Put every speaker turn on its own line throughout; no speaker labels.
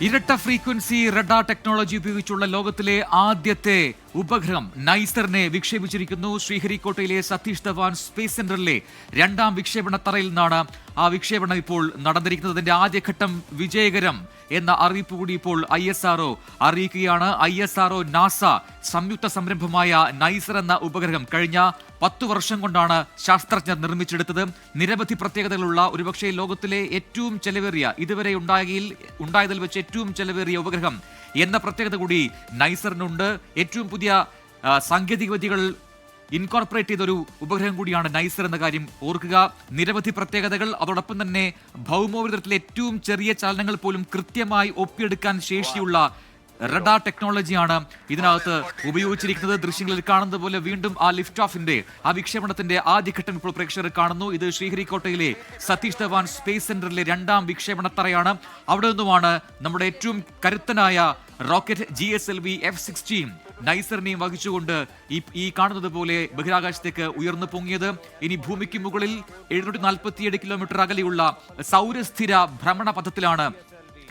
ഇരട്ട frequency radar technology ഉപയോഗിച്ചുള്ള ലോകത്തിലെ ആദ്യത്തെ ഉപഗ്രഹം നൈസറിനെ വിക്ഷേപിച്ചിരിക്കുന്നു. ശ്രീഹരിക്കോട്ടയിലെ സതീഷ് ധവാൻ സ്പേസ് സെന്ററിലെ രണ്ടാം വിക്ഷേപണ തറയിൽ നിന്നാണ് ആ വിക്ഷേപണം ഇപ്പോൾ നടന്നിരിക്കുന്നത് അതിന്റെ ആദ്യഘട്ടം വിജയകരം എന്ന അറിയിപ്പ് കൂടി ഇപ്പോൾ ഐ എസ് ആർഒ അറിയിക്കുകയാണ്. ഐ എസ് ആർഒ നാസ സംയുക്ത സംരംഭമായ നൈസർ എന്ന ഉപഗ്രഹം കഴിഞ്ഞ പത്തു വർഷം കൊണ്ടാണ് ശാസ്ത്രജ്ഞർ നിർമ്മിച്ചെടുത്തത്. നിരവധി പ്രത്യേകതകളുള്ള ഒരുപക്ഷെ ലോകത്തിലെ ഏറ്റവും ചെലവേറിയ ഇതുവരെ ഉണ്ടാകിയിൽ ഉണ്ടായതിൽ വെച്ച് ഏറ്റവും ചെലവേറിയ ഉപഗ്രഹം എന്ന പ്രത്യേകത കൂടി നൈസറിനുണ്ട്. ഏറ്റവും പുതിയ ആ, സാങ്കേതിക വിദ്യകൾ ഇൻകോർപ്പറേറ്റ് ചെയ്തൊരു ഉപഗ്രഹം കൂടിയാണ് നൈസർ എന്ന കാര്യം ഓർക്കുക. നിരവധി പ്രത്യേകതകൾ അതോടൊപ്പം തന്നെ ഭൗമോപരിതലത്തിലെ ഏറ്റവും ചെറിയ ചലനങ്ങൾ പോലും കൃത്യമായി ഒപ്പിയെടുക്കാൻ ശേഷിയുള്ള റഡാർ ടെക്നോളജിയാണ് ഇതിനകത്ത് ഉപയോഗിച്ചിരിക്കുന്നത്. ദൃശ്യങ്ങളിൽ കാണുന്നത് പോലെ വീണ്ടും ആ ലിഫ്റ്റ് ഓഫിന്റെ ആ വിക്ഷേപണത്തിന്റെ ആദ്യഘട്ടം ഇപ്പോൾ പ്രേക്ഷകർ കാണുന്നു. ഇത് ശ്രീഹരിക്കോട്ടയിലെ സതീഷ് ധവാൻ സ്പേസ് സെന്ററിലെ രണ്ടാം വിക്ഷേപണ തറയാണ് അവിടെ നിന്നുമാണ് നമ്മുടെ ഏറ്റവും കരുത്തനായ rocket G S L V F sixteen നൈസറിനെയും വഹിച്ചുകൊണ്ട് ഈ ഈ കാണുന്നത് പോലെ ബഹിരാകാശത്തേക്ക് ഉയർന്നു പൊങ്ങിയത്. ഇനി ഭൂമിക്ക് മുകളിൽ എഴുന്നൂറ്റി നാൽപ്പത്തിയേഴ് കിലോമീറ്റർ അകലെയുള്ള സൗരസ്ഥിര ഭ്രമണ പഥത്തിലാണ്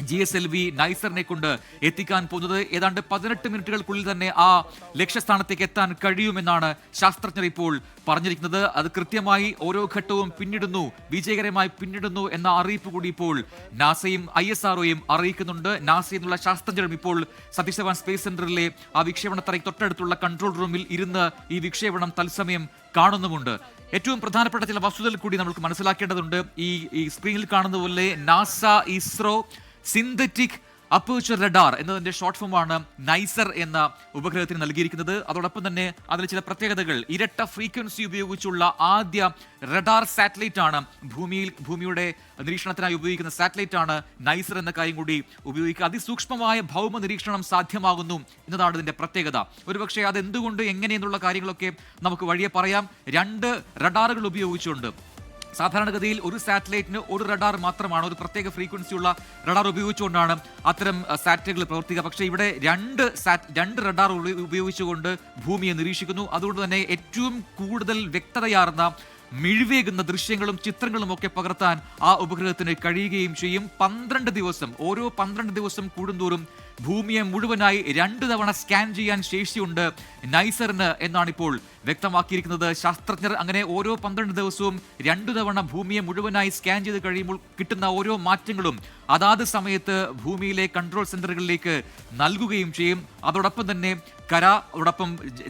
ജി എസ് എൽ വി നൈസറിനെ കൊണ്ട് എത്തിക്കാൻ പോകുന്നത്. ഏതാണ്ട് പതിനെട്ട് മിനിറ്റുകൾക്കുള്ളിൽ തന്നെ ആ ലക്ഷ്യസ്ഥാനത്തേക്ക് എത്താൻ കഴിയുമെന്നാണ് ശാസ്ത്രജ്ഞർ ഇപ്പോൾ പറഞ്ഞിരിക്കുന്നത്. അത് കൃത്യമായി ഓരോ ഘട്ടവും പിന്നിടുന്നു വിജയകരമായി പിന്നിടുന്നു എന്ന അറിയിപ്പ് കൂടി ഇപ്പോൾ നാസയും ഐ എസ് ആർഒയും അറിയിക്കുന്നുണ്ട്. നാസ എന്നുള്ള ശാസ്ത്രജ്ഞരും ഇപ്പോൾ സതീഷ് ധവാൻ സ്പേസ് സെന്ററിലെ ആ വിക്ഷേപണ വിക്ഷേപണത്തറയ്ക്ക് തൊട്ടടുത്തുള്ള കൺട്രോൾ റൂമിൽ ഇരുന്ന് ഈ വിക്ഷേപണം തത്സമയം കാണുന്നുമുണ്ട്. ഏറ്റവും പ്രധാനപ്പെട്ട ചില വസ്തുതകൾ കൂടി നമുക്ക് മനസ്സിലാക്കേണ്ടതുണ്ട്. ഈ ഈ സ്ക്രീനിൽ കാണുന്ന പോലെ NASA ISRO synthetic aperture radar എന്നതിന്റെ ഷോർട്ട് ഫോമാണ് നൈസർ എന്ന ഉപഗ്രഹത്തിന് നൽകിയിരിക്കുന്നത്. അതോടൊപ്പം തന്നെ അതിൽ ചില പ്രത്യേകതകൾ. ഇരട്ട ഫ്രീക്വൻസി ഉപയോഗിച്ചുള്ള ആദ്യ റഡാർ സാറ്റലൈറ്റ് ആണ് ഭൂമിയിൽ ഭൂമിയുടെ നിരീക്ഷണത്തിനായി ഉപയോഗിക്കുന്ന സാറ്റലൈറ്റ് ആണ് നൈസർ എന്ന കാര്യം കൂടി ഉപയോഗിക്കുക. അതിസൂക്ഷ്മമായ ഭൗമ നിരീക്ഷണം സാധ്യമാകുന്നു എന്നതാണ് ഇതിന്റെ പ്രത്യേകത. ഒരുപക്ഷെ അത് എന്തുകൊണ്ട് എങ്ങനെയെന്നുള്ള കാര്യങ്ങളൊക്കെ നമുക്ക് വഴിയെ പറയാം. രണ്ട് റഡാറുകൾ ഉപയോഗിച്ചുകൊണ്ട് സാധാരണഗതിയിൽ ഒരു സാറ്റലൈറ്റിന് ഒരു റഡാർ മാത്രമാണ് ഒരു പ്രത്യേക ഫ്രീക്വൻസിയുള്ള റഡാർ ഉപയോഗിച്ചുകൊണ്ടാണ് അത്തരം സാറ്റലൈറ്റുകൾ പ്രവർത്തിക്കുക. പക്ഷേ ഇവിടെ രണ്ട് സാറ്റ് രണ്ട് റഡാർ ഉപയോഗിച്ചുകൊണ്ട് ഭൂമിയെ നിരീക്ഷിക്കുന്നു. അതുകൊണ്ട് തന്നെ ഏറ്റവും കൂടുതൽ വ്യക്തതയാർന്ന മിഴിവേകുന്ന ദൃശ്യങ്ങളും ചിത്രങ്ങളും ഒക്കെ പകർത്താൻ ആ ഉപഗ്രഹത്തിന് കഴിയുകയും ചെയ്യും. പന്ത്രണ്ട് ദിവസം ഓരോ പന്ത്രണ്ട് ദിവസം കൂടുന്തോറും ഭൂമിയെ മുഴുവനായി രണ്ടു തവണ സ്കാൻ ചെയ്യാൻ ശേഷിയുണ്ട് നൈസറിന് എന്നാണ് ഇപ്പോൾ വ്യക്തമാക്കിയിരിക്കുന്നത്. ശാസ്ത്രജ്ഞർ അങ്ങനെ ഓരോ പന്ത്രണ്ട് ദിവസവും രണ്ടു തവണ ഭൂമിയെ മുഴുവനായി സ്കാൻ ചെയ്ത് കഴിയുമ്പോൾ കിട്ടുന്ന ഓരോ മാറ്റങ്ങളും അതാത് സമയത്ത് ഭൂമിയിലെ കൺട്രോൾ സെന്ററുകളിലേക്ക് നൽകുകയും ചെയ്യും. അതോടൊപ്പം തന്നെ കര അതോടൊപ്പം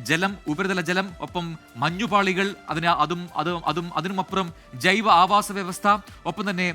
ജലം ഉപരിതല ജലം ഒപ്പം മഞ്ഞുപാളികൾ അതിന് അതും അതും അതും അതിനുമപ്പുറം ജൈവ ആവാസ വ്യവസ്ഥ ഒപ്പം തന്നെ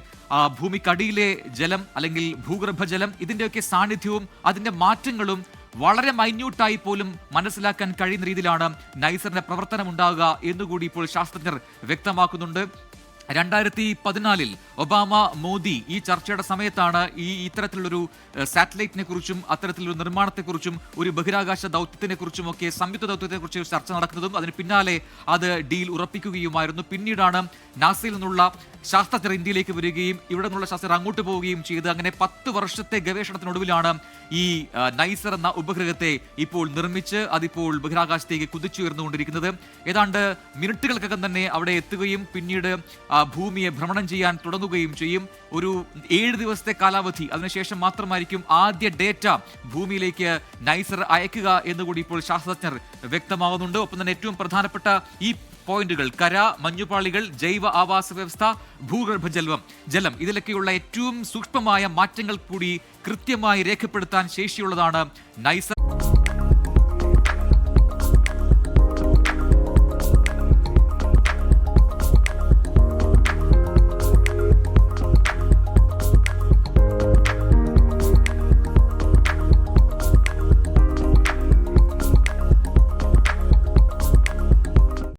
ഭൂമിക്കടിയിലെ ജലം അല്ലെങ്കിൽ ഭൂഗർഭജലം ഇതിന്റെയൊക്കെ സാന്നിധ്യവും അതിന്റെ മാറ്റങ്ങളും വളരെ മൈന്യൂട്ടായി പോലും മനസ്സിലാക്കാൻ കഴിയുന്ന രീതിയിലാണ് നൈസറിന്റെ പ്രവർത്തനം ഉണ്ടാകുക എന്നുകൂടി ഇപ്പോൾ ശാസ്ത്രജ്ഞർ വ്യക്തമാക്കുന്നുണ്ട്. രണ്ടായിരത്തി പതിനാലിൽ ഒബാമ മോദി ഈ ചർച്ചയുടെ സമയത്താണ് ഈ ഇത്തരത്തിലുള്ളൊരു സാറ്റലൈറ്റിനെ കുറിച്ചും അത്തരത്തിലൊരു നിർമ്മാണത്തെക്കുറിച്ചും ഒരു ബഹിരാകാശ ദൗത്യത്തിനെ കുറിച്ചും ഒക്കെ സംയുക്ത ദൗത്യത്തെ കുറിച്ച് ചർച്ച നടക്കുന്നതും അതിന് പിന്നാലെ അത് ഡീൽ ഉറപ്പിക്കുകയുമായിരുന്നു. പിന്നീടാണ് നാസയിൽ നിന്നുള്ള ശാസ്ത്രജ്ഞർ ഇന്ത്യയിലേക്ക് വരികയും ഇവിടെ നിന്നുള്ള ശാസ്ത്രജ്ഞർ അങ്ങോട്ട് പോവുകയും ചെയ്ത് അങ്ങനെ പത്ത് വർഷത്തെ ഗവേഷണത്തിനൊടുവിലാണ് ഈ നൈസർ എന്ന ഉപഗ്രഹത്തെ ഇപ്പോൾ നിർമ്മിച്ച് അതിപ്പോൾ ബഹിരാകാശത്തേക്ക് കുതിച്ചുയർന്നുകൊണ്ടിരിക്കുന്നത്. ഏതാണ്ട് മിനിറ്റുകൾക്കകം തന്നെ അവിടെ എത്തുകയും പിന്നീട് ഭൂമിയെ ഭ്രമണം ചെയ്യാൻ തുടങ്ങുകയും ചെയ്യും. ഒരു ഏഴ് ദിവസത്തെ കാലാവധി. അതിനുശേഷം മാത്രമായിരിക്കും ആദ്യ ഡേറ്റ ഭൂമിയിലേക്ക് നൈസർ അയക്കുക എന്നുകൂടി ഇപ്പോൾ ശാസ്ത്രജ്ഞർ വ്യക്തമാകുന്നുണ്ട്. ഒപ്പം തന്നെ ഏറ്റവും പ്രധാനപ്പെട്ട ഈ പോയിന്റുകൾ. കര മഞ്ഞുപാളികൾ ജൈവ ആവാസ വ്യവസ്ഥ ഭൂഗർഭ ജലം ജലം. ഇതിലൊക്കെയുള്ള ഏറ്റവും സൂക്ഷ്മമായ മാറ്റങ്ങൾ കൂടി കൃത്യമായി രേഖപ്പെടുത്താൻ ശേഷിയുള്ളതാണ് നൈസർ